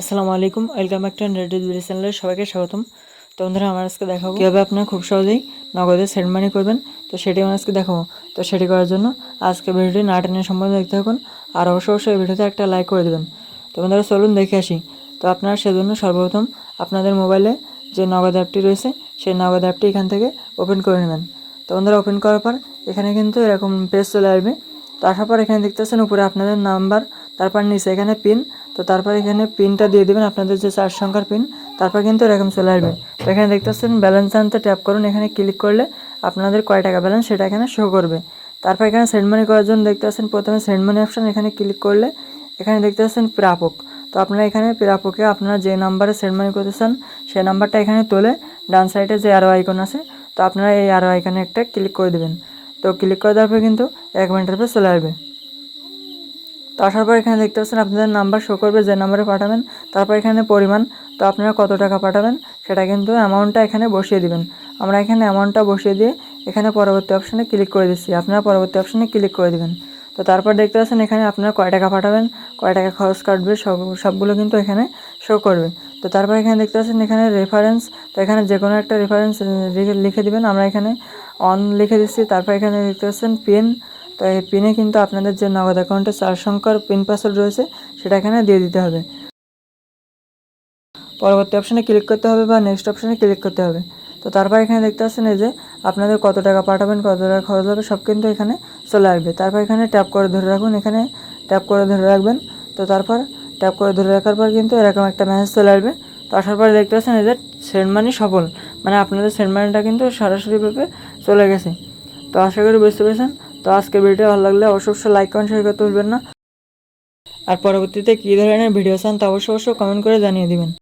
আসসালামু আলাইকুম, welcome back to Red BD চ্যানেলের সবাইকে স্বাগতম। তো বন্ধুরা, আমার আজকে দেখাবো কীভাবে আপনারা খুব সহজেই নগদে সেন্ড মানি করবেন। তো সেটি আমি আজকে দেখাবো। তো সেটি করার জন্য আজকে ভিডিওটি না টেনে সম্বন্ধে দেখতে থাকুন আর অবশ্যই অবশ্যই ভিডিওতে একটা লাইক করে দেবেন। তো বন্ধুরা, চলুন দেখে আসি। তো আপনারা সেজন্য সর্বপ্রথম আপনাদের মোবাইলে যে নগদ অ্যাপটি রয়েছে, সেই নগদ অ্যাপটি এখান থেকে ওপেন করে নেবেন। তো বন্ধুরা, ওপেন করার পর এখানে কিন্তু এরকম পেজ চলে আসবে। তো আসার পর এখানে দেখতে পাচ্ছেন উপরে আপনাদের নাম্বার তারপর নিচে এখানে পিন তো তারপর এখানে পিনটা দিয়ে দেবেন আপনাদের যে চার সংখ্যার পিন তারপর কিন্তু এরকম চলে আসবে। তো এখানে দেখতে পাচ্ছেন ব্যালেন্স আনতে ট্যাপ করুন, এখানে ক্লিক করলে আপনাদের কয় টাকা ব্যালেন্স সেটা এখানে শো করবে। তারপর এখানে সেন্ড মানি করার জন্য দেখতে পাচ্ছেন প্রথমে সেন্ড মানি অপশন এখানে ক্লিক করলে এখানে দেখতে পাচ্ছেন প্রাপক। তো আপনারা এখানে প্রাপকে আপনারা যে নাম্বারে সেন্ড মানি করতে চান সেই নাম্বারটা এখানে তোলে ডান সাইডে যে আরও আইকন আছে, তো আপনারা এই আরও আইকনে একটা ক্লিক করে দেবেন। তো ক্লিক করে দেওয়ার পর কিন্তু এক মিনিটের পর চলে আসবে। তো আসার পর এখানে দেখতে পাচ্ছেন আপনাদের নাম্বার শো করবে, যে নাম্বারে পাঠাবেন, তারপর এখানে পরিমাণ, তো আপনারা কত টাকা পাঠাবেন, সেটা কিন্তু অ্যামাউন্টটা এখানে বসিয়ে দিবেন। আমরা এখানে অ্যামাউন্টটা বসিয়ে দিয়ে এখানে পরবর্তী অপশানে ক্লিক করে দিচ্ছি। আপনারা পরবর্তী অপশানে ক্লিক করে দেবেন। তো তারপর দেখতে পাচ্ছেন এখানে আপনারা কয় টাকা পাঠাবেন, কয় টাকা খরচ কাটবে, সব, সবগুলো কিন্তু এখানে শো করবে। তো তারপর এখানে দেখতে পাচ্ছেন এখানে রেফারেন্স তো এখানে যে কোনো একটা রেফারেন্স লিখে দিবেন। আমরা এখানে অন লিখে দিচ্ছি। তারপর এখানে দেখতে পাচ্ছেন পিন তো এই পিনে কিন্তু আপনাদের যে নগদ অ্যাকাউন্টে চার সংখ্যার পিন পাসওয়ার্ড রয়েছে, সেটা এখানে দিয়ে দিতে হবে। পরবর্তী অপশানে ক্লিক করতে হবে বা নেক্সট অপশানে ক্লিক করতে হবে। তো তারপর এখানে দেখতে পাচ্ছেন এই যে আপনাদের কত টাকা পাঠাবেন, কত টাকা খরচ হবে, সব কিন্তু এখানে চলে আসবে। তারপর এখানে ট্যাপ করে ধরে রাখুন। এখানে ট্যাপ করে ধরে রাখবেন। তো তারপর ট্যাপ করে ধরে রাখার পর কিন্তু এরকম একটা মেসেজ চলে আসবে। তো আসার পরে দেখতে পাচ্ছেন এদের সেন্ড মানি সফল। মানে আপনাদের সেন্ড মানিটা কিন্তু সরাসরিভাবে চলে গেছে। তো আশা করি বুঝতে পেরেছেন। তো আজকে ভিডিও ভালো লাগলে অবশ্যই লাইক কমেন্ট শেয়ার করতে ভুলবেন না। আর পরবর্তীতে কী ধরনের ভিডিও চান তা অবশ্যই অবশ্যই কমেন্ট করে জানিয়ে দিবেন।